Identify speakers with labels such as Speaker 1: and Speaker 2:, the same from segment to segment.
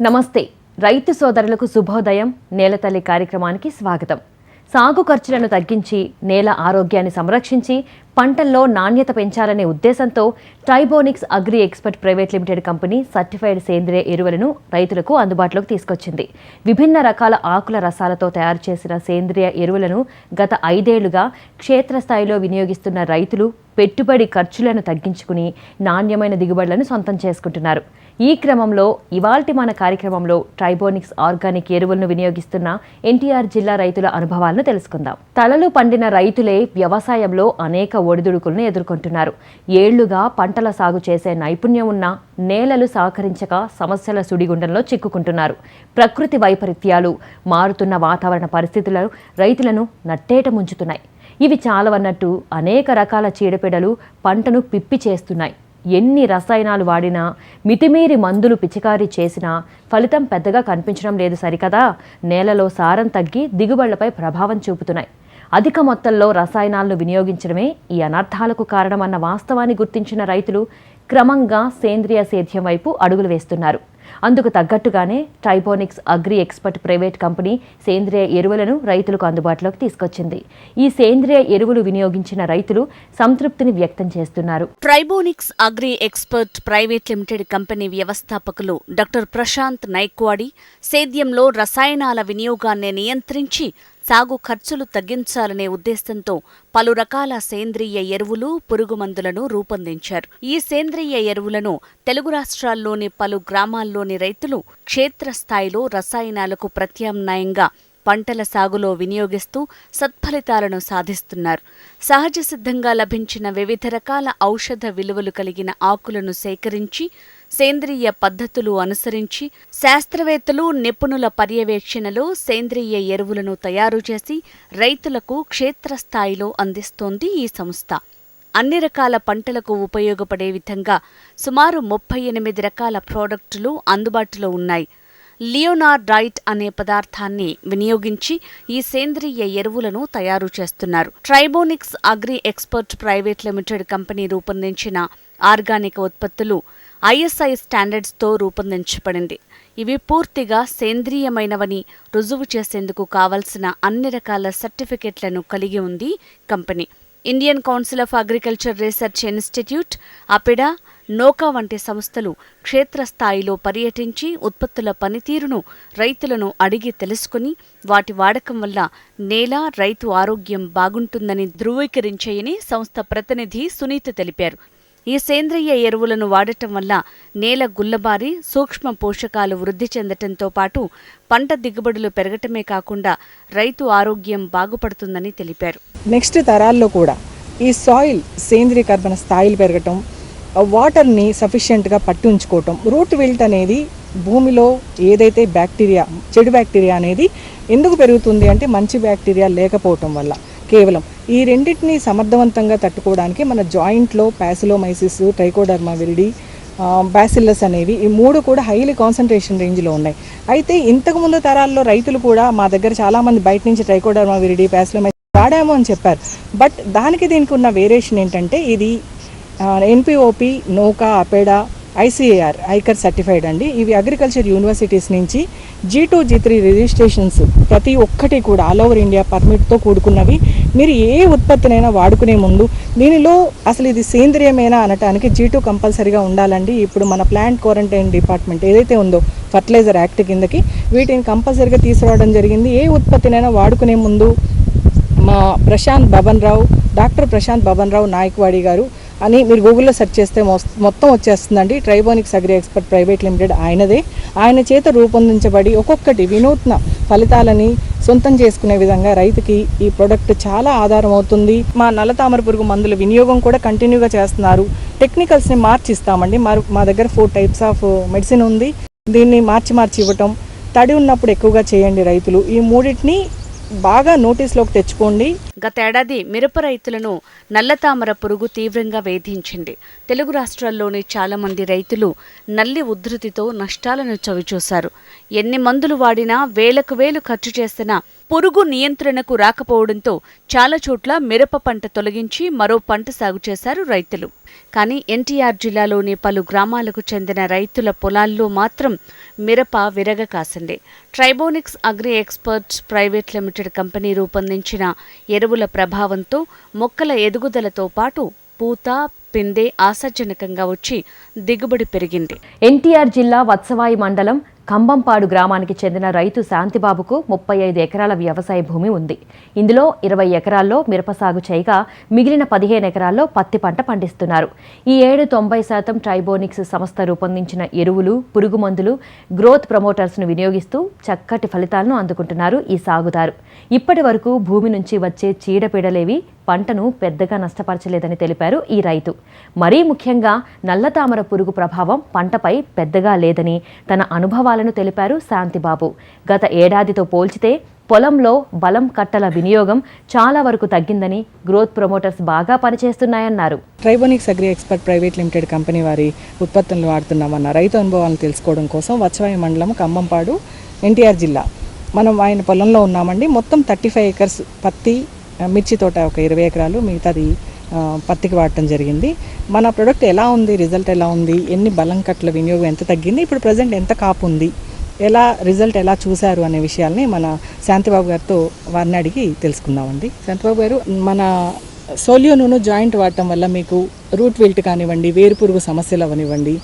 Speaker 1: నమస్తే. రైతు సోదరులకు శుభోదయం. నేలతల్లి కార్యక్రమానికి స్వాగతం. సాగు ఖర్చులను తగ్గించి నేల ఆరోగ్యాన్ని సంరక్షించి పంటల్లో నాణ్యత పెంచాలనే ఉద్దేశంతో Tribonics agri expert private limited company certified సేంద్రియ ఎరువులను రైతులకు అందుబాటులోకి తీసుకొచ్చింది. విభిన్న రకాల ఆకుల రసాలతో తయారు చేసిన సేంద్రియ ఎరువులను గత ఐదేళ్ళుగా క్షేత్రస్థాయిలో వినియోగిస్తున్న రైతులు పెట్టుబడి ఖర్చులను తగ్గించుకుని నాణ్యమైన దిగుబడులను సొంతం చేసుకుంటున్నారు. ఈ క్రమంలో ఇవాల్టి మన కార్యక్రమంలో ట్రైబోనిక్స్ ఆర్గానిక్ ఎరువులను వినియోగిస్తున్న ఎన్టీఆర్ జిల్లా రైతుల అనుభవాలను తెలుసుకుందాం. తలలు పండిన రైతులే వ్యవసాయంలో అనేక ఒడిదుడుకులను ఎదుర్కొంటున్నారు. ఏళ్ళుగా పంటల సాగు చేసే నైపుణ్యం ఉన్న నేలలు సహకరించక సమస్యల సుడిగుండంలో చిక్కుకుంటున్నారు. ప్రకృతి వైపరీత్యాలు మారుతున్న వాతావరణ పరిస్థితులు రైతులను నట్టేట ముంచుతున్నాయి. ఇవి చాలవన్నట్టు అనేక రకాల చీడపీడలు పంటను పిప్పి చేస్తున్నాయి. ఎన్ని రసాయనాలు వాడినా మితిమీరి మందులు పిచికారీ చేసినా ఫలితం పెద్దగా కనిపించడం లేదు సరికదా? నేలలో సారం తగ్గి దిగుబడులపై ప్రభావం చూపుతున్నాయి. అధిక మొత్తంలో రసాయనాలను వినియోగించడమే ఈ అనర్థాలకు కారణమన్న వాస్తవాన్ని గుర్తించిన రైతులు క్రమంగా సేంద్రియ సేద్యం వైపు అడుగులు వేస్తున్నారు. అందుకు తగ్గట్టుగానే Tribonics agri expert private company సేంద్రియ ఎరువులను రైతులకు అందుబాటులోకి తీసుకొచ్చింది. ఈ సేంద్రియ ఎరువులు వినియోగించిన రైతులు సంతృప్తిని వ్యక్తం చేస్తున్నారు.
Speaker 2: Tribonics agri expert private limited company వ్యవస్థాపకులు డాక్టర్ ప్రశాంత్ నైక్వాడి సేద్యంలో రసాయనాల వినియోగాన్ని నియంత్రించి సాగు ఖర్చులు తగ్గించాలనే ఉద్దేశంతో పలు రకాల సేంద్రియ ఎరువులు పురుగుమందులను రూపొందించారు. ఈ సేంద్రియ ఎరువులను తెలుగు రాష్ట్రాల్లోని పలు గ్రామాల్లోని రైతులు క్షేత్రస్థాయిలో రసాయనాలకు ప్రత్యామ్నాయంగా పంటల సాగులో వినియోగిస్తూ సత్ఫలితాలను సాధిస్తున్నారు. సహజ సిద్ధంగా లభించిన వివిధ రకాల ఔషధ విలువలు కలిగిన ఆకులను సేకరించి సేంద్రియ పద్ధతులు అనుసరించి శాస్త్రవేత్తలు నిపుణుల పర్యవేక్షణలో సేంద్రియ ఎరువులను తయారు చేసి రైతులకు క్షేత్రస్థాయిలో అందిస్తోంది ఈ సంస్థ. అన్ని రకాల పంటలకు ఉపయోగపడే విధంగా సుమారు ముప్పై ఎనిమిది రకాల ప్రోడక్టులు అందుబాటులో ఉన్నాయి. లియోనార్ డైట్ అనే పదార్థాన్ని వినియోగించి ఈ సేంద్రియ ఎరువులను తయారు చేస్తున్నారు. Tribonics agri expert private limited company రూపొందించిన ఆర్గానిక్ ఉత్పత్తులు ఐఎస్ఐ స్టాండర్డ్స్తో రూపొందించబడింది. ఇవి పూర్తిగా సేంద్రియమైనవని రుజువు చేసేందుకు కావలసిన అన్ని రకాల సర్టిఫికెట్లను కలిగి ఉంది company. Indian council of agriculture research institute APEDA NOCA వంటి సంస్థలు క్షేత్రస్థాయిలో పర్యటించి ఉత్పత్తుల పనితీరును రైతులను అడిగి తెలుసుకుని వాటి వాడకం వల్ల నేల రైతు ఆరోగ్యం బాగుంటుందని ధృవీకరించాయని సంస్థ ప్రతినిధి సునీత తెలిపారు. ఈ సేంద్రియ ఎరువులను వాడటం వల్ల నేల గుల్లబారి సూక్ష్మ పోషకాలు వృద్ధి చెందటంతో పాటు పంట దిగుబడులు పెరగటమే కాకుండా రైతు ఆరోగ్యం బాగుపడుతుందని తెలిపారు.
Speaker 3: నెక్స్ట్ తరాల్లో కూడా ఈ సాయిల్ సేంద్రీకరణ స్థాయిలు పెరగటం వాటర్ని సఫిషియెంట్గా పట్టి ఉంచుకోవటం రూట్ విల్ట్ అనేది భూమిలో ఏదైతే బ్యాక్టీరియా చెడు బ్యాక్టీరియా అనేది ఎందుకు పెరుగుతుంది అంటే మంచి బ్యాక్టీరియా లేకపోవటం వల్ల. కేవలం ఈ రెండింటిని సమర్థవంతంగా తట్టుకోవడానికి మన జాయింట్లో ప్యాసిలోమైసిస్ ట్రైకోడర్మా విరిడి బ్యాసిల్లస్ అనేవి ఈ మూడు కూడా హైలీ కాన్సన్ట్రేషన్ రేంజ్లో ఉన్నాయి. అయితే ఇంతకుముందు తరాల్లో రైతులు కూడా మా దగ్గర చాలామంది బయట నుంచి ట్రైకోడర్మా విరిడి ప్యాసిలోమైసిస్ వాడాము అని చెప్పారు. బట్ దానికి దీనికి ఉన్న వేరియేషన్ ఏంటంటే ఇది NPOP NOCA APEDA ICAR ICAR certified అండి. ఇవి అగ్రికల్చర్ యూనివర్సిటీస్ నుంచి G two G three registrations ప్రతి ఒక్కటి కూడా ఆల్ ఓవర్ ఇండియా పర్మిట్తో కూడుకున్నవి. మీరు ఏ ఉత్పత్తినైనా వాడుకునే ముందు దీనిలో అసలు ఇది సేంద్రియమేనా అనటానికి జీ టూ కంపల్సరీగా ఉండాలండి. ఇప్పుడు మన ప్లాంట్ క్వారంటైన్ డిపార్ట్మెంట్ ఏదైతే ఉందో ఫర్టిలైజర్ యాక్ట్ కిందకి వీటిని కంపల్సరీగా తీసుకురావడం జరిగింది. ఏ ఉత్పత్తినైనా వాడుకునే ముందు మా ప్రశాంత్ బబన్ రావు డాక్టర్ ప్రశాంత్ బబన్ రావు నాయక్వాడి గారు అని మీరు గూగుల్లో సెర్చ్ చేస్తే మొత్తం వచ్చేస్తుందండి. Tribonics agri expert private limited ఆయనదే. ఆయన చేత రూపొందించబడి ఒక్కొక్కటి వినూత్న ఫలితాలని సొంతం చేసుకునే విధంగా రైతుకి ఈ ప్రొడక్ట్ చాలా ఆధారం అవుతుంది. మా నల్లతామర పురుగు మందుల వినియోగం కూడా కంటిన్యూగా చేస్తున్నారు. టెక్నికల్స్ని మార్చిస్తామండి. మా- మా దగ్గర ఫోర్ టైప్స్ ఆఫ్ మెడిసిన్ ఉంది. దీన్ని మార్చి మార్చి ఇవ్వటం తడి ఉన్నప్పుడు ఎక్కువగా చేయండి రైతులు. ఈ మూడింటిని బాగా నోటీస్లోకి తెచ్చుకోండి.
Speaker 2: గతేడాది మిరప రైతులను నల్లతామర పురుగు తీవ్రంగా వేధించింది. తెలుగు రాష్ట్రాల్లోని చాలా మంది రైతులు నల్లి ఉధృతితో నష్టాలను చవిచూశారు. ఎన్ని మందులు వాడినా వేలకు వేలు ఖర్చు చేసినా పురుగు నియంత్రణకు రాకపోవడంతో చాలా చోట్ల మిరప పంట తొలగించి మరో పంట సాగు చేశారు రైతులు. కానీ ఎన్టీఆర్ జిల్లాలోని పలు గ్రామాలకు చెందిన రైతుల పొలాల్లో మాత్రం మిరప విరగ కాసింది. Tribonics agri experts private limited company రూపొందించిన ఎరువుల ప్రభావంతో మొక్కల ఎదుగుదలతో పాటు పూత పిందె ఆశాజనకంగా వచ్చి దిగుబడి పెరిగింది.
Speaker 1: ఎన్టీఆర్ జిల్లా వత్సవాయి మండలం కంబంపాడు గ్రామానికి చెందిన రైతు శాంతిబాబుకు ముప్పై ఐదు ఎకరాల వ్యవసాయ భూమి ఉంది. ఇందులో ఇరవై ఎకరాల్లో మిరప సాగు చేయగా మిగిలిన పదిహేను ఎకరాల్లో పత్తి పంట పండిస్తున్నారు. ఈ ఏడు తొంభై శాతం ట్రైబోనిక్స్ సంస్థ రూపొందించిన ఎరువులు పురుగు మందులు గ్రోత్ ప్రమోటర్స్ను వినియోగిస్తూ చక్కటి ఫలితాలను అందుకుంటున్నారు ఈ సాగుదారు. ఇప్పటి వరకు భూమి నుంచి వచ్చే చీడపీడలేవి పంటను పెద్దగా నష్టపరచలేదని తెలిపారు ఈ రైతు. మరీ ముఖ్యంగా నల్లతామర పురుగు ప్రభావం పంటపై పెద్దగా లేదని తన అనుభవాలను తెలిపారు శాంతిబాబు. గత ఏడాదితో పోల్చితే పొలంలో బలం కట్టల వినియోగం చాలా వరకు తగ్గిందని గ్రోత్ ప్రమోటర్స్ బాగా పనిచేస్తున్నాయన్నారు.
Speaker 3: Tribonics agri expert private limited company వారి ఉత్పత్తులను వాడుతున్నామన్న రైతు అనుభవాలను తెలుసుకోవడం కోసం వచ్చవాయి మండలం కంబంపాడు ఎన్టీఆర్ జిల్లా. మనం ఆయన పొలంలో ఉన్నామండి. మొత్తం థర్టీ ఫైవ్ ఏకర్స్ పత్తి మిర్చి తోట ఒక ఇరవై ఎకరాలు మిగతాది పత్తికి వాడటం జరిగింది. మన ప్రొడక్ట్ ఎలా ఉంది? రిజల్ట్ ఎలా ఉంది? ఎన్ని బలం కట్ల వినియోగం ఎంత తగ్గింది? ఇప్పుడు ప్రజెంట్ ఎంత కాపు ఉంది? ఎలా రిజల్ట్ ఎలా చూశారు అనే విషయాల్ని మన శాంతిబాబు గారితో వారిని అడిగి తెలుసుకుందామండి. శాంతిబాబు గారు మన సోలియో నూనె జాయింట్ వాడటం వల్ల మీకు రూట్ వెల్ట్ కానివ్వండి వేరు పురుగు సమస్యలు అవనివ్వండి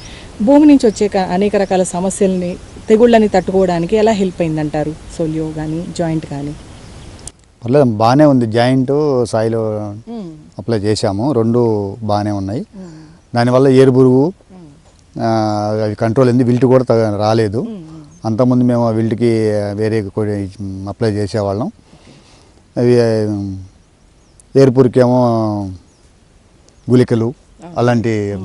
Speaker 3: భూమి నుంచి వచ్చే అనేక రకాల సమస్యల్ని తెగుళ్ళని తట్టుకోవడానికి ఎలా హెల్ప్ అయిందంటారు? సోలియో కానీ జాయింట్ కానీ
Speaker 4: పర్లేదు బాగానే ఉంది. జాయింట్ సాయిలో అప్లై చేశాము. రెండు బాగానే ఉన్నాయి. దానివల్ల ఏరు పురుగు అవి కంట్రోల్ అయింది. విల్ట్ కూడా రాలేదు. అంతకుముందు మేము ఆ విల్ట్కి వేరే అప్లై చేసేవాళ్ళం. అవి ఏరు పురుగుకేమో గుళికలు అలాంటి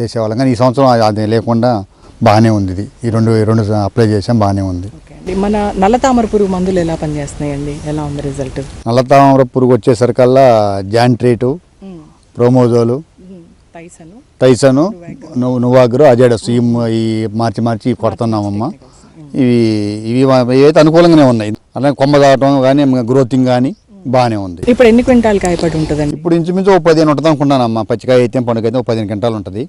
Speaker 4: చేసేవాళ్ళం. కానీ ఈ సంవత్సరం అది- లేకుండా బాగానే ఉంది ఇది. ఈ రెండు ఈ రెండు అప్లై చేసాం బాగానే ఉంది.
Speaker 3: మన నల్లతామర పురుగు మందులు ఎలా పనిచేస్తున్నాయండి? ఎలా ఉంది రిజల్ట్?
Speaker 4: నల్లతామర పురుగు వచ్చేసరికల్లా జాంట్రేటు ప్రోమోజోలు తైసను. నువ్వు నువ్వాగరు అజాడస్. ఈ మ- ఈ మార్చి మార్చి కొడుతున్నామమ్మా. ఇవి ఇవి ఇవైతే అనుకూలంగానే ఉన్నాయి. అలాగే కొమ్మ దాటం కానీ గ్రోతింగ్ కానీ బాగానే ఉంది.
Speaker 3: ఇప్పుడు ఎన్ని క్వింటాల్ కాయపడి ఉంటుందండి?
Speaker 4: ఇప్పుడు ఇంచుమించు ఒక పదిహేను ఉంటుంది అనుకుంటానమ్మా పచ్చికాయ అయితే పండుగ అయితే ఒక పదిహేను గంటలు ఉంటుంది.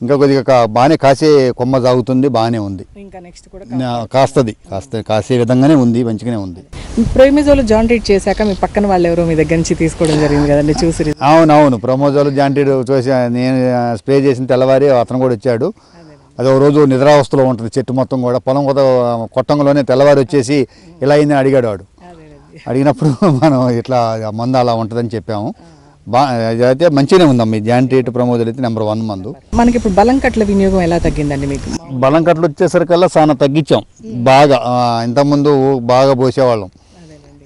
Speaker 4: ఇంకా కొద్దిగా బాగానే కాసే కొమ్మ సాగుతుంది బాగానే ఉంది.
Speaker 3: ఇంకా నెక్స్ట్ కూడా
Speaker 4: కాస్తది. కాస్త కాసే విధంగానే ఉంది మంచిగానే ఉంది.
Speaker 3: ప్రోమిజోలు ట్రీట్ చేశాక మీ పక్కన వాళ్ళు ఎవరో మీ దగ్గర నుంచి తీసుకోవడం జరిగింది కదండి చూసి రి-
Speaker 4: అవును అవును ప్రమోజాలు జాంటీడు చూసి నేను స్ప్రే చేసిన తెల్లవారి అతను కూడా వచ్చాడు. అది ఒక రోజు నిద్రావస్థలో ఉంటుంది చెట్టు మొత్తం కూడా. పొలం కొత్త కొట్టంలోనే తెల్లవారి వచ్చేసి ఇలా అయిందని అడిగాడు వాడు. అడిగినప్పుడు మనం ఇట్లా మందు అలా ఉంటుందని చెప్పాము. బా అయితే మంచిగానే ఉందమ్మా ఈ జాంట్రీట్ ప్రమోజల్ అయితే నెంబర్ వన్ మందు.
Speaker 3: మనకి ఇప్పుడు బలం కట్ల వినియోగం ఎలా తగ్గిందండి మీకు?
Speaker 4: బలం కట్టలు వచ్చేసరికల్లా చాలా తగ్గించాం. బాగా ఇంతకుముందు బాగా పోసేవాళ్ళం.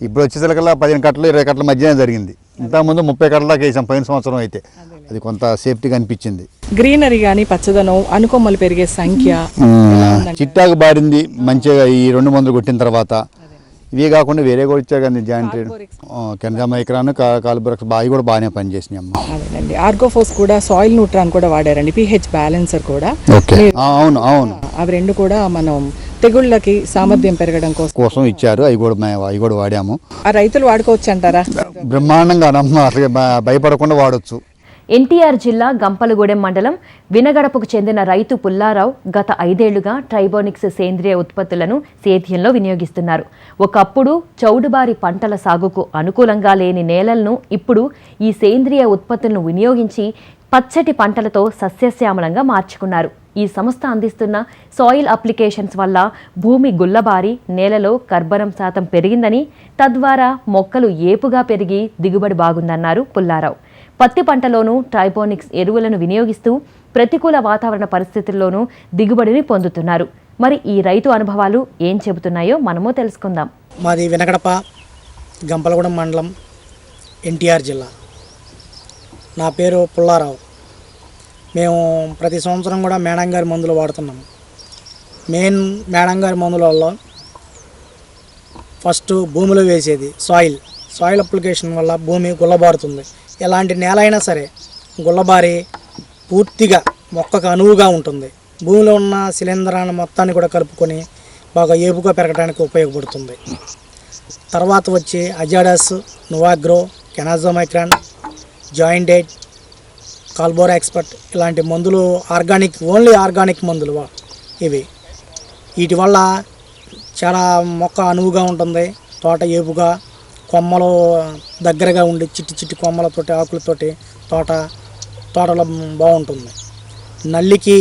Speaker 4: ఇప్పుడు వచ్చేసరికల్లా పదిహేను కట్టలు ఇరవై కట్టల మధ్యనే జరిగింది. ఇంతకుముందు ముప్పై కట్టల దాకా వేసాం పోయిన సంవత్సరం అయితే. అది కొంత సేఫ్టీగా అనిపించింది.
Speaker 3: గ్రీనరీ కానీ పచ్చదనం అనుకొమ్మలు పెరిగే సంఖ్య
Speaker 4: చిట్టాకు బారింది మంచిగా ఈ రెండు మందులు కొట్టిన తర్వాత. ఇవే కాకుండా వేరే కూడా ఇచ్చారు కానీ జాయింట్ కెనజామైక్రాన్ కాల్బురక్స్ బావి కూడా బాగానే పనిచేసినాయి అమ్మ.
Speaker 3: అదేనండి. ఆర్గోఫోస్ కూడా సాయిల్ న్యూట్రాన్ కూడా వాడారండి పిహెచ్ బ్యాలెన్సర్ కూడా.
Speaker 4: అవును అవును.
Speaker 3: అవి రెండు కూడా మనం తెగుళ్ళకి సామర్థ్యం పెరగడం కోసం.
Speaker 4: కోసం ఇచ్చారు అవి కూడా అవి కూడా వాడాము.
Speaker 3: ఆ రైతులు వాడుకోవచ్చు అంటారా?
Speaker 4: బ్రహ్మాండంగా అసలు భయపడకుండా వాడచ్చు.
Speaker 1: ఎన్టీఆర్ జిల్లా గంపలగూడెం మండలం వినగడపకు చెందిన రైతు పుల్లారావు గత ఐదేళ్ళుగా ట్రైబోనిక్స్ సేంద్రియ ఉత్పత్తులను సేద్యంలో వినియోగిస్తున్నారు. ఒకప్పుడు చౌడుబారి పంటల సాగుకు అనుకూలంగా లేని నేలలను ఇప్పుడు ఈ సేంద్రియ ఉత్పత్తులను వినియోగించి పచ్చటి పంటలతో సస్యశ్యామలంగా మార్చుకున్నారు. ఈ సంస్థ అందిస్తున్న సాయిల్ అప్లికేషన్స్ వల్ల భూమి గుల్లబారి నేలలో కర్బనం శాతం పెరిగిందని తద్వారా మొక్కలు ఏపుగా పెరిగి దిగుబడి బాగుందన్నారు పుల్లారావు. పత్తి పంటలోనూ టైపోనిక్స్ ఎరువులను వినియోగిస్తూ ప్రతికూల వాతావరణ పరిస్థితుల్లోనూ దిగుబడిని పొందుతున్నారు. మరి ఈ రైతు అనుభవాలు ఏం చెబుతున్నాయో మనము తెలుసుకుందాం.
Speaker 5: మాది వెనకడప గంపలగూడెం మండలం ఎన్టీఆర్ జిల్లా. నా పేరు పుల్లారావు. మేము ప్రతి సంవత్సరం కూడా మేడం గారి మందులు వాడుతున్నాము మెయిన్ మేడం గారి మందులలో ఫస్ట్ భూమిలో వేసేది సాయిల్. సాయిల్ అప్లికేషన్ వల్ల భూమి గుల్లబారుతుంది. ఎలాంటి నేల అయినా సరే గుల్లబారి పూర్తిగా మొక్కకు అనువుగా ఉంటుంది. భూమిలో ఉన్న శిలీంధ్రాన్ని మొత్తాన్ని కూడా కలుపుకొని బాగా ఏపుగా పెరగడానికి ఉపయోగపడుతుంది. తర్వాత వచ్చి అజాడాస్ నువాగ్రో కెనాజోమైక్రాన్ జాయిండేట్ కాల్బోరా ఎక్స్పర్ట్ ఇలాంటి మందులు ఆర్గానిక్ ఓన్లీ ఆర్గానిక్ మందులు ఇవి. వీటి వల్ల చాలా మొక్క అనువుగా ఉంటుంది తోట ఏపుగా కొమ్మలు దగ్గరగా ఉండి చిట్టి చిట్టి కొమ్మలతోటి ఆకులతోటి తోట తోటలో బాగుంటుంది. నల్లికి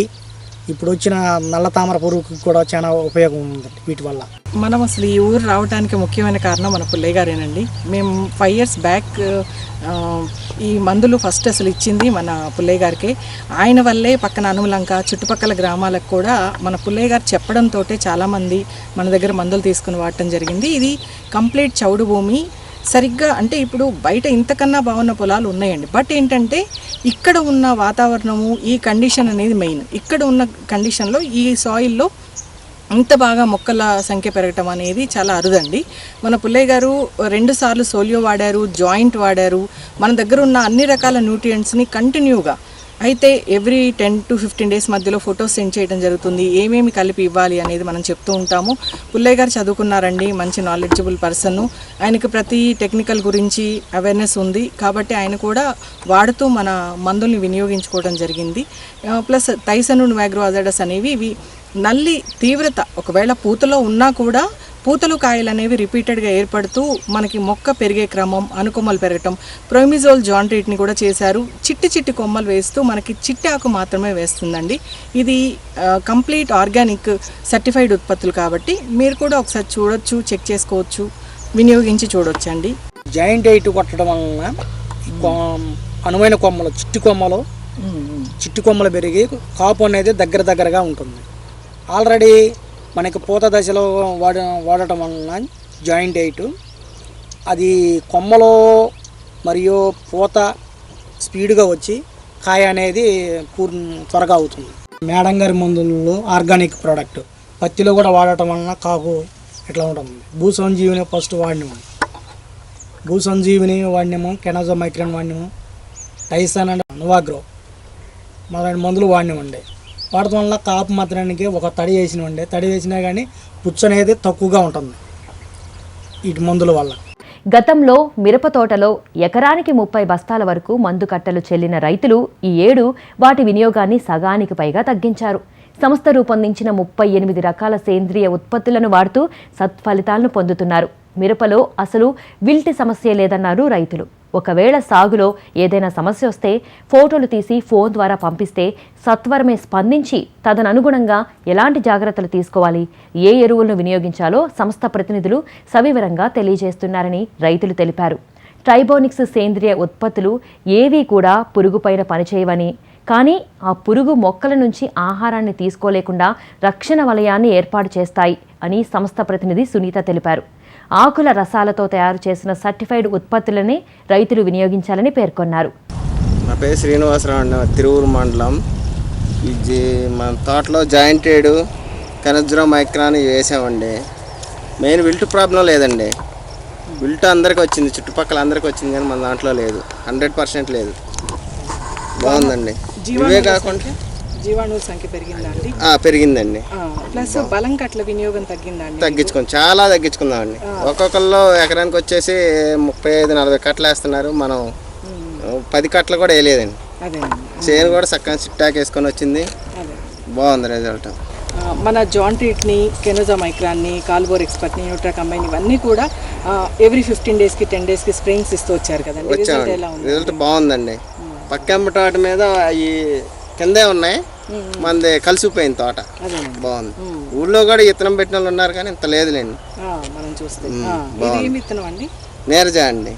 Speaker 5: ఇప్పుడు వచ్చిన నల్ల తామర పురుగుకి కూడా చాలా ఉపయోగం ఉంది వీటి వల్ల.
Speaker 3: మనం అసలు ఈ ఊరు రావడానికి ముఖ్యమైన కారణం మన పుల్లయ్య గారేనండి. మేము ఫైవ్ ఇయర్స్ బ్యాక్ ఈ మందులు ఫస్ట్ అసలు ఇచ్చింది మన పుల్లయ్య గారికి. ఆయన వల్లే పక్కన అనుమలంక చుట్టుపక్కల గ్రామాలకు కూడా మన పుల్లయ్య గారు చెప్పడంతో చాలామంది మన దగ్గర మందులు తీసుకుని వాడటం జరిగింది. ఇది కంప్లీట్ చౌడు భూమి సరిగ్గా అంటే ఇప్పుడు బయట ఇంతకన్నా బాగున్న పొలాలు ఉన్నాయండి. బట్ ఏంటంటే ఇక్కడ ఉన్న వాతావరణము ఈ కండిషన్ అనేది మెయిన్ ఇక్కడ ఉన్న కండిషన్లో ఈ సాయిల్లో ఇంత బాగా మొక్కల సంఖ్య పెరగటం అనేది చాలా అరుదండి. మన పుల్లయ్య గారు రెండు సార్లు సోలియో వాడారు జాయింట్ వాడారు. మన దగ్గర ఉన్న అన్ని రకాల న్యూట్రియంట్స్ని కంటిన్యూగా అయితే every ten to fifteen days మధ్యలో ఫొటోస్ సెండ్ చేయడం జరుగుతుంది. ఏమేమి కలిపి ఇవ్వాలి అనేది మనం చెప్తూ ఉంటాము. పుల్లయ్య గారు చదువుకున్నారండి మంచి నాలెడ్జబుల్ పర్సన్ ఆయనకు ప్రతి టెక్నికల్ గురించి అవేర్నెస్ ఉంది. కాబట్టి ఆయన కూడా వాడుతూ మన మందుల్ని వినియోగించుకోవడం జరిగింది. ప్లస్ థైసను మ్యాగ్రో అజడస్ అనేవి ఇవి నల్లి తీవ్రత. ఒకవేళ పూతలో ఉన్నా కూడా పూతలు కాయలు అనేవి రిపీటెడ్గా ఏర్పడుతూ మనకి మొక్క పెరిగే క్రమం అనుకొమ్మలు పెరగటం ప్రోమిజోల్ జాయింట్రీట్ని కూడా చేశారు. చిట్టి చిట్టి కొమ్మలు వేస్తూ మనకి చిట్టి ఆకు మాత్రమే వేస్తుందండి. ఇది కంప్లీట్ ఆర్గానిక్ సర్టిఫైడ్ ఉత్పత్తులు కాబట్టి మీరు కూడా ఒకసారి చూడొచ్చు చెక్ చేసుకోవచ్చు వినియోగించి చూడొచ్చండి.
Speaker 5: జాయింట్ ఎయిట్ కొట్టడం వలన అనువైన కొమ్మలు చిట్టి కొమ్మలు చిట్టి కొమ్మలు పెరిగి కాపు అనేది దగ్గర దగ్గరగా ఉంటుంది. ఆల్రెడీ మనకి పూత దశలో వాడ వాడటం వలన జాయింట్ ఎయిట్. అది కొమ్మలో మరియు పూత స్పీడ్గా వచ్చి కాయ అనేది పూర్ త్వరగా అవుతుంది. మేడం గారి మందుల్లో ఆర్గానిక్ ప్రోడక్ట్. పత్తిలో కూడా వాడటం వలన కాకు ఇట్లా ఉంటుంది? భూ సంజీవిని ఫస్ట్ వాడినాము. భూ సంజీవిని వాడినాము కెనాజో మైక్రన్ వాడినాము టైసన్ అండ్ అనువాగ్రో మొదలైన మందులు వాడినామండి. వాడటం వల్ల కాపు మాత్రానికి ఒక తడి వేసినామండి తడి వేసినా కానీ పుచ్చు అనేది తక్కువగా ఉంటుంది. ఇటు మందుల వల్ల.
Speaker 1: గతంలో మిరప తోటలో ఎకరానికి ముప్పై బస్తాల వరకు మందు కట్టలు చెల్లిన రైతులు ఈ ఏడు వాటి వినియోగాన్ని సగానికి పైగా తగ్గించారు. సంస్థ రూపొందించిన ముప్పై ఎనిమిది రకాల సేంద్రియ ఉత్పత్తులను వాడుతూ సత్ఫలితాలను పొందుతున్నారు. మిరపలో అసలు విల్టి సమస్య లేదన్నారు రైతులు. ఒకవేళ సాగులో ఏదైనా సమస్య వస్తే ఫోటోలు తీసి ఫోన్ ద్వారా పంపిస్తే సత్వరమే స్పందించి తదననుగుణంగా ఎలాంటి జాగ్రత్తలు తీసుకోవాలి? ఏ ఎరువులను వినియోగించాలో సంస్థ ప్రతినిధులు సవివరంగా తెలియజేస్తున్నారని రైతులు తెలిపారు. ట్రైబోనిక్స్ సేంద్రియ ఉత్పత్తులు ఏవీ కూడా పురుగుపైన పనిచేయవని కానీ ఆ పురుగు మొక్కల నుంచి ఆహారాన్ని తీసుకోలేకుండా రక్షణ వలయాన్ని ఏర్పాటు చేస్తాయి అని సంస్థ ప్రతినిధి సునీత తెలిపారు. ఆకుల రసాలతో తయారు చేసిన సర్టిఫైడ్ ఉత్పత్తులనే రైతులు వినియోగించాలని పేర్కొన్నారు.
Speaker 6: నా పేరు శ్రీనివాసరావు అండి. తిరువురు మండలం. ఇది మన తోటలో జాయింటెడ్ కనజ్రో మైక్రాన్ ఇవి వేసామండి. మెయిన్ విల్ట్ ప్రాబ్లం లేదండి. విల్ట్ అందరికి వచ్చింది చుట్టుపక్కల అందరికి వచ్చింది కానీ మన దాంట్లో లేదు. హండ్రెడ్ పర్సెంట్ లేదు. బాగుందండి. ఇవే కాకుండా
Speaker 3: జీవాణువుల సంఖ్య పెరిగిందా అండి
Speaker 6: ఆ, పెరిగిందండి.
Speaker 3: ప్లస్ బలం కట్ల వినియోగం తగ్గిందా అండి
Speaker 6: తగ్గించుకుని చాలా తగ్గించుకుందామండి ఒక్కొక్కళ్ళు ఎకరానికి వచ్చేసి ముప్పై ఐదు నలభై కట్టలు వేస్తున్నారు. మనం పది కట్టలు కూడా వేయలేదండి. చేను కూడా చక్కగా చిట్టాక్ వేసుకొని వచ్చింది. బాగుంది రిజల్ట్.
Speaker 3: మన జాయింట్రీట్ని కెనోజా మైక్రాన్ని కాల్బోర్ ఎక్స్పర్ట్ని న్యూట్రా కంబైన్ ఇవన్నీ కూడా ఎవ్రీ ఫిఫ్టీన్ డేస్కి టెన్ డేస్కి స్ప్రేయింగ్స్ ఇస్తూ వచ్చారు కదండి. రిజల్ట్
Speaker 6: బాగుందండి. పక్కెంబ తోట మీద అవి కిందే ఉన్నాయి. మనది కలిసిపోయింది తోట. బాగుంది. ఊళ్ళో కూడా ఇత్తనం పెట్టిన వాళ్ళు ఉన్నారు కానీ ఇంత లేదులేండి.
Speaker 3: మనం చూస్తే.
Speaker 6: బాగుంది. నేరజా అండి.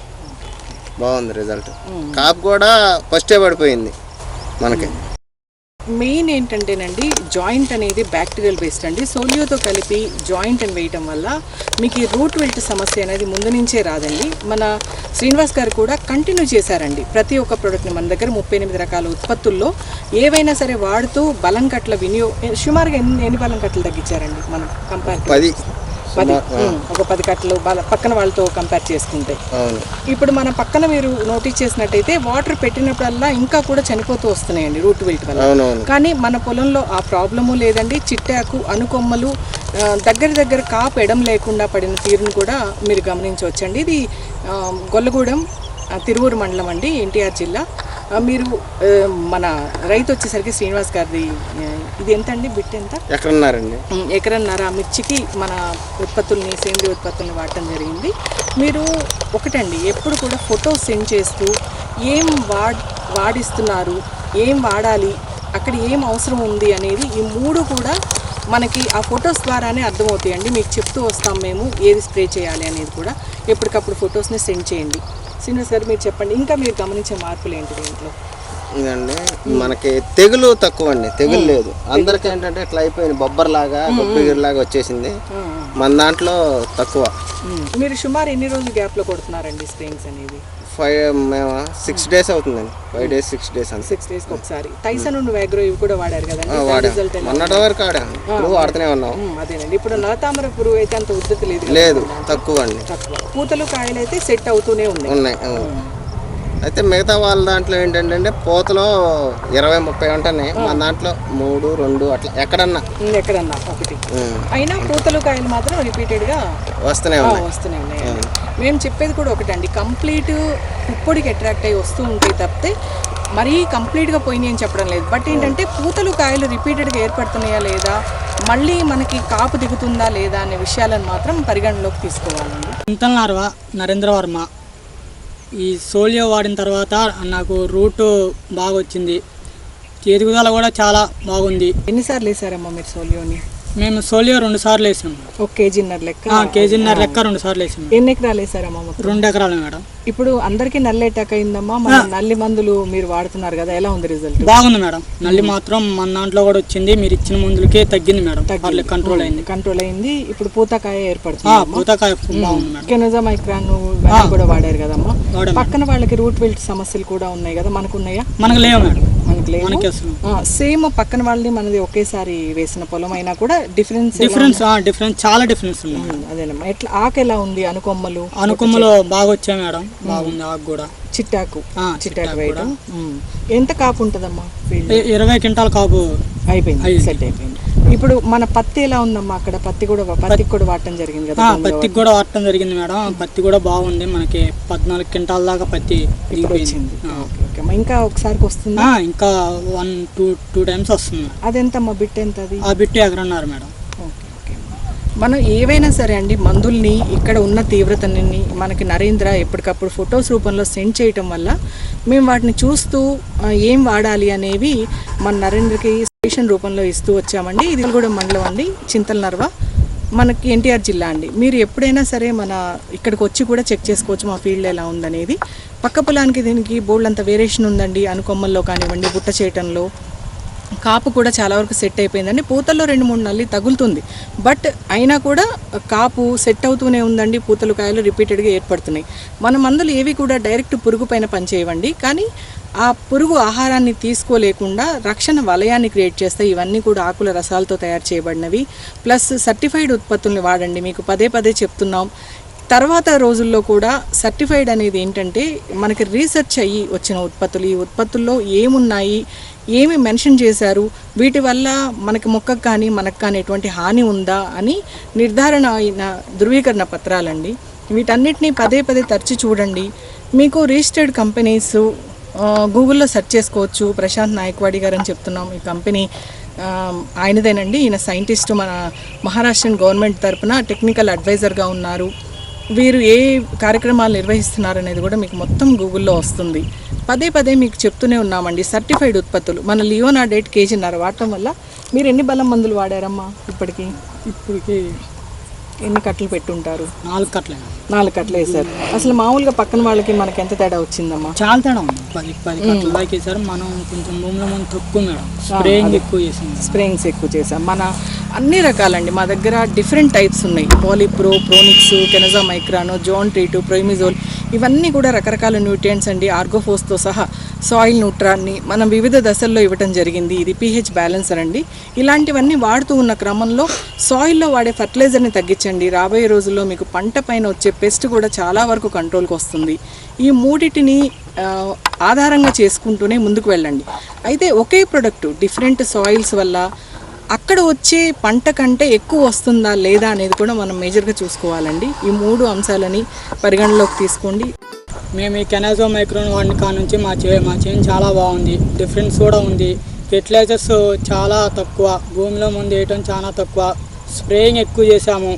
Speaker 6: బాగుంది రిజల్ట్. కాపు కూడా ఫస్టే పడిపోయింది మనకి.
Speaker 3: మెయిన్ ఏంటంటేనండి జాయింట్ అనేది బ్యాక్టీరియల్ బేస్డ్ అండి. సోలియోతో కలిపి జాయింట్ అని వేయటం వల్ల మీకు ఈ రూట్ వెల్ట్ సమస్య అనేది ముందు నుంచే రాదండి. మన శ్రీనివాస్ గారు కూడా కంటిన్యూ చేశారండి. ప్రతి ఒక్క ప్రోడక్ట్ని మన దగ్గర ముప్పై ఎనిమిది రకాల ఉత్పత్తుల్లో ఏవైనా సరే వాడుతూ బలం కట్ల వినియోగ సుమారుగా ఎన్ని ఎన్ని బలం కట్టలు తగ్గించారండి మనం కంపేర్
Speaker 6: పది.
Speaker 3: పది ఒక పది కట్టలు వాళ్ళ పక్కన వాళ్ళతో కంపేర్ చేసుకుంటే. ఇప్పుడు మన పక్కన మీరు నోటీస్ చేసినట్టయితే వాటర్ పెట్టినప్పుడల్లా ఇంకా కూడా చనిపోతూ వస్తున్నాయండి రూట్ విల్ట్ వల్ల. కానీ మన పొలంలో ఆ ప్రాబ్లము లేదండి. చిట్టాకు అనుకొమ్మలు దగ్గర దగ్గర కాపు ఎడం లేకుండా పడిన తీరును కూడా మీరు గమనించవచ్చండి. ఇది గొల్లగూడెం తిరువూరు మండలం అండి ఎన్టీఆర్ జిల్లా. మీరు మన రైతు వచ్చేసరికి శ్రీనివాస్ గారిది ఇది ఎంత అండి బిట్ ఎంత?
Speaker 6: ఎక్కడున్నారండి
Speaker 3: ఉమ్, ఎకరన్నర. మిర్చికి మన ఉత్పత్తుల్ని సేంద్రియ ఉత్పత్తుల్ని వాడటం జరిగింది. మీరు ఒకటండి ఎప్పుడు కూడా ఫోటో సెండ్ చేస్తూ ఏం వాడ్ వాడిస్తున్నారు ఏం వాడాలి అక్కడ ఏం అవసరం ఉంది అనేది ఈ మూడు కూడా మనకి ఆ ఫొటోస్ ద్వారానే అర్థమవుతాయండి. మీకు చెప్తూ వస్తాం మేము ఏది స్ప్రే చేయాలి అనేది కూడా. ఎప్పటికప్పుడు ఫొటోస్ని సెండ్ చేయండి. శ్రీనివాస్ గారు మీరు చెప్పండి. ఇంకా మీరు గమనించే మార్పులు ఏంటి దీంట్లో
Speaker 6: ఇదండి మనకి తెగులు తక్కువ అండి తెగులు లేదు. అందరికి ఏంటంటే ఇట్లా అయిపోయింది. బొబ్బర్ లాగా బొబ్బిగిరి లాగా వచ్చేసింది. మన దాంట్లో తక్కువ.
Speaker 3: మీరు సుమారు ఎన్ని రోజులు గ్యాప్లో కొడుతున్నారండి స్ప్రేయింగ్స్ అనేది
Speaker 6: ఫైవ్ మేము? సిక్స్ డేస్ అవుతుందండి. ఫైవ్ డేస్ సిక్స్ డేస్ అంతే.
Speaker 3: సిక్స్ డేస్కి ఒకసారి. టైసన్ నుండి వ్యాగ్రో ఇవి కూడా వాడారు దాని
Speaker 6: వాడాం. మొన్నటి వరకు ఆడాం. ఇప్పుడు వాడుతూనే ఉన్నాం.
Speaker 3: ఉమ్, అదేనండి. ఇప్పుడు నలతామర పురుగు అయితే అంత ఉద్ధృతి లేదు కదా.
Speaker 6: లేదు తక్కువ అండి.
Speaker 3: తక్కువ. పూతలు కాయలు అయితే సెట్ అవుతూనే ఉన్నాయి.
Speaker 6: ఉన్నాయి. అయితే మిగతా వాళ్ళ దాంట్లో ఏంటంటే పూతలో ఇరవై ముప్పై ఉంటాయి మన దాంట్లో మూడు రెండు అట్లా ఎక్కడన్నా.
Speaker 3: ఎక్కడన్నా ఒకటి. అయినా పూతలు కాయలు మాత్రం రిపీటెడ్గా
Speaker 6: వస్తూనే ఉన్నాయి.
Speaker 3: వస్తూనే ఉన్నాయండి మేము. చెప్పేది కూడా ఒకటండి కంప్లీట్ పుప్పొడికి అట్రాక్ట్ అయ్యి వస్తూ ఉంటాయి తప్పితే మరీ కంప్లీట్గా పోయినాయి అని చెప్పడం లేదు. బట్ ఏంటంటే పూతలు కాయలు రిపీటెడ్గా ఏర్పడుతున్నాయా లేదా మళ్ళీ మనకి కాపు దిగుతుందా లేదా అనే విషయాలను మాత్రం పరిగణలోకి తీసుకోవాలండి.
Speaker 5: నార్వ నరేంద్ర వర్మ. ఈ సోలియో వాడిన తర్వాత నాకు రూట్ బాగా వచ్చింది ఎదుగుదల కూడా చాలా బాగుంది.
Speaker 3: ఎన్నిసార్లు వేసారమ్మా మీరు సోలియోని?
Speaker 5: మేము సోలియో రెండు సార్లు వేసాము
Speaker 3: ఒక కేజీన్నర లెక్క.
Speaker 5: కేజీన్నర లెక్క రెండు సార్లు వేసాము
Speaker 3: ఎన్ని ఎకరాలు వేసారమ్మా మొత్తం?
Speaker 5: రెండు ఎకరాలు మేడం.
Speaker 3: ఇప్పుడు అందరికీ నల్లి అటాక్ అయిందమ్మా మన నల్లి మందులు మీరు వాడుతున్నారు కదా ఎలా ఉంది రిజల్ట్
Speaker 5: బాగుంది మేడం. నల్లి మాత్రం మన దాంట్లో కూడా వచ్చింది మీరు ఇచ్చిన మందులకే తగ్గింది మేడం. పర్లేదు కంట్రోల్ అయింది.
Speaker 3: కంట్రోల్ అయింది. ఇప్పుడు పూతకాయ ఏర్పడుతుంది
Speaker 5: పూతకాయ బాగుంది మేడం.
Speaker 3: కెనోజా మైక్రాన్ ఇవన్నీ కూడా వాడారు కదమ్మా. పక్కన వాళ్ళకి రూట్ విల్ట్ సమస్యలు కూడా ఉన్నాయి కదా మనకు ఉన్నాయా?
Speaker 5: మనకు లేవు మేడం.
Speaker 3: మనకి
Speaker 5: అసలు
Speaker 3: సేమ్ పక్కన వాళ్ళని మనది ఒకేసారి వేసిన పొలం అయినా కూడా డిఫరెన్స్
Speaker 5: డిఫరెన్స్ డిఫరెన్స్ చాలా డిఫరెన్స్ ఉంది
Speaker 3: అదేనమ్మా ఎట్లా ఆకు ఎలా ఉంది? అనుకొమ్మలు?
Speaker 5: అనుకొమ్మలో బాగా వచ్చాయి మేడం? బాగుంది ఆకు కూడా.
Speaker 3: చిట్టాకు. చిట్టాకు వేయడం. ఎంత కాపు ఉంటుందమ్మా?
Speaker 5: ఇరవై క్వింటాల్ కాపు
Speaker 3: అయిపోయింది. సెట్ అయిపోయింది. ఇప్పుడు మన పత్తి ఎలా ఉందమ్మా అక్కడ? పత్తి కూడా పత్తికి కూడా వాడటం జరిగింది కదా
Speaker 5: పత్తికి కూడా వాడటం జరిగింది మేడం. పత్తి కూడా బాగుంది. మనకి పద్నాలుగు క్వింటాల్ దాకా పత్తి
Speaker 3: వచ్చింది. ఇంకా ఒకసారి వస్తుందా?
Speaker 5: ఇంకా వన్ టూ టూ టైమ్స్ వస్తుంది.
Speaker 3: అదెంతమ్మా బిట్ ఎంత అది
Speaker 5: ఆ బిట్టి ఎకరన్నారు మేడం.
Speaker 3: Okay okay. మనం ఏవైనా సరే అండి మందుల్ని ఇక్కడ ఉన్న తీవ్రతని మనకి నరేంద్ర ఎప్పటికప్పుడు ఫొటోస్ రూపంలో సెండ్ చేయటం వల్ల మేము వాటిని చూస్తూ ఏం వాడాలి అనేవి మన నరేంద్రకి స్టేషన్ రూపంలో ఇస్తూ వచ్చామండి. ఇది కూడా మండలం అండి. చింతల నర్వ మనకి ఎన్టీఆర్ జిల్లా అండి. మీరు ఎప్పుడైనా సరే మన ఇక్కడికి వచ్చి కూడా చెక్ చేసుకోవచ్చు మా ఫీల్డ్ ఎలా ఉందనేది. పక్క పొలానికి దీనికి బోల్డ్ అంత వేరియేషన్ ఉందండి. అనుకొమ్మల్లో కానివ్వండి బుట్ట చేయటంలో. కాపు కూడా చాలా వరకు సెట్ అయిపోయిందండి. పూతల్లో రెండు మూడు నల్లి తగులుతుంది. బట్ అయినా కూడా కాపు సెట్ అవుతూనే ఉందండి. పూతలు కాయలు రిపీటెడ్గా ఏర్పడుతున్నాయి. మన మందులు ఏవి కూడా డైరెక్ట్ పురుగు పైన పనిచేయవండి. కానీ ఆ పురుగు ఆహారాన్ని తీసుకోలేకుండా రక్షణ వలయాన్ని క్రియేట్ చేస్తాయి. ఇవన్నీ కూడా ఆకుల రసాలతో తయారు చేయబడినవి. ప్లస్ సర్టిఫైడ్ ఉత్పత్తుల్ని వాడండి. మీకు పదే పదే చెప్తున్నాం. తర్వాత రోజుల్లో కూడా సర్టిఫైడ్ అనేది ఏంటంటే మనకి రీసెర్చ్ అయ్యి వచ్చిన ఉత్పత్తులు. ఈ ఉత్పత్తుల్లో ఏమున్నాయి? ఏమి మెన్షన్ చేశారు? వీటి వల్ల మనకి మొక్కకు కానీ మనకు కానీ ఎటువంటి హాని ఉందా అని నిర్ధారణ అయిన ధృవీకరణ పత్రాలండి. వీటన్నిటిని పదే పదే తరచి చూడండి. మీకు రిజిస్టర్డ్ కంపెనీస్ గూగుల్లో సెర్చ్ చేసుకోవచ్చు. ప్రశాంత్ నాయక్వాడి గారు అని చెప్తున్నాం. ఈ కంపెనీ ఆయనదేనండి. ఈయన సైంటిస్ట్ మన మహారాష్ట్రన్ గవర్నమెంట్ తరపున టెక్నికల్ అడ్వైజర్గా ఉన్నారు. వీరు ఏ కార్యక్రమాలు నిర్వహిస్తున్నారు అనేది కూడా మీకు మొత్తం గూగుల్లో వస్తుంది. పదే పదే మీకు చెప్తూనే ఉన్నామండి సర్టిఫైడ్ ఉత్పత్తులు. మన లియోనా డేట్ కేజీన్నర వాడటం వల్ల మీరు ఎన్ని బలం మందులు వాడారమ్మా ఇప్పటికీ?
Speaker 5: ఇప్పటికీ
Speaker 3: ఎన్ని కట్టలు పెట్టుంటారు?
Speaker 5: నాలుగు కట్టలే.
Speaker 3: నాలుగు కట్టలు వేసారు అసలు మామూలుగా పక్కన వాళ్ళకి మనకి ఎంత తేడా వచ్చిందమ్మా?
Speaker 5: చాలా తేడా ఉంది. పది పది కట్టల దాకా వేసారు మనం కొంచెం భూమిలో మనం తక్కువ మేడం స్ప్రేయింగ్ ఎక్కువ చేసింది
Speaker 3: స్ప్రేయింగ్స్ ఎక్కువ చేసాం మన అన్ని రకాలండి. మా దగ్గర డిఫరెంట్ టైప్స్ ఉన్నాయి. పాలిప్రో ప్రోనిక్స్ కెనజా మైక్రానో జోన్ ట్రీటు ప్రైమిజోల్ ఇవన్నీ కూడా రకరకాల న్యూట్రియంట్స్ అండి. ఆర్గోఫోస్తో సహా సాయిల్ న్యూట్రాన్ని మనం వివిధ దశల్లో ఇవ్వటం జరిగింది. ఇది పీహెచ్ బ్యాలెన్సర్ అండి. ఇలాంటివన్నీ వాడుతూ ఉన్న క్రమంలో సాయిల్లో వాడే ఫర్టిలైజర్ని తగ్గించండి. రాబోయే రోజుల్లో మీకు పంట పైన వచ్చే పెస్ట్ కూడా చాలా వరకు కంట్రోల్కి వస్తుంది. ఈ మూడిటిని ఆధారంగా చేసుకుంటూనే ముందుకు వెళ్ళండి. అయితే ఒకే ప్రొడక్ట్ డిఫరెంట్ సాయిల్స్ వల్ల అక్కడ వచ్చే పంట కంటే ఎక్కువ వస్తుందా లేదా అనేది కూడా మనం మేజర్గా చూసుకోవాలండి. ఈ మూడు అంశాలని పరిగణలోకి తీసుకోండి.
Speaker 7: మేము ఈ కెనాజో మైక్రోన్ వాడిన కాడ నుంచి మా చే మా చేను చాలా బాగుంది. డిఫరెన్స్ కూడా ఉంది. ఫెర్టిలైజర్స్ చాలా తక్కువ. భూమిలో ముందు వేయటం చాలా తక్కువ. స్ప్రేయింగ్ ఎక్కువ చేసాము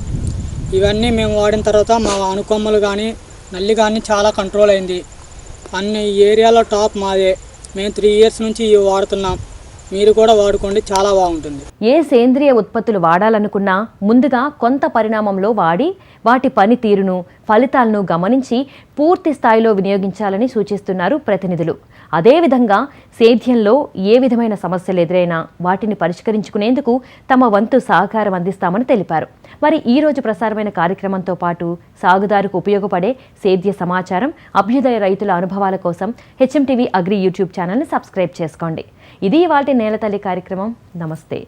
Speaker 7: ఇవన్నీ మేము వాడిన తర్వాత మా అనుకొమ్మలు కానీ నల్లి కానీ చాలా కంట్రోల్ అయింది. అన్ని ఏరియాలో టాప్ మాదే. మేము త్రీ ఇయర్స్ నుంచి ఇవి వాడుతున్నాం. మీరు కూడా వాడుకోండి చాలా బాగుంటుంది.
Speaker 1: ఏ సేంద్రియ ఉత్పత్తులు వాడాలనుకున్నా ముందుగా కొంత పరిణామంలో వాడి వాటి పనితీరును ఫలితాలను గమనించి పూర్తి స్థాయిలో వినియోగించాలని సూచిస్తున్నారు ప్రతినిధులు. అదేవిధంగా సేద్యంలో ఏ విధమైన సమస్యలు ఎదురైనా వాటిని పరిష్కరించుకునేందుకు తమ వంతు సహకారం అందిస్తామని తెలిపారు. మరి ఈ రోజు ప్రసారమైన కార్యక్రమంతో పాటు సాగుదారుకు ఉపయోగపడే సేద్య సమాచారం అభ్యుదయ రైతుల అనుభవాల కోసం హెచ్ఎంటీవీ అగ్రి యూట్యూబ్ ఛానల్ని సబ్స్క్రైబ్ చేసుకోండి. ఇది వాటి నేలతల్లి కార్యక్రమం. నమస్తే.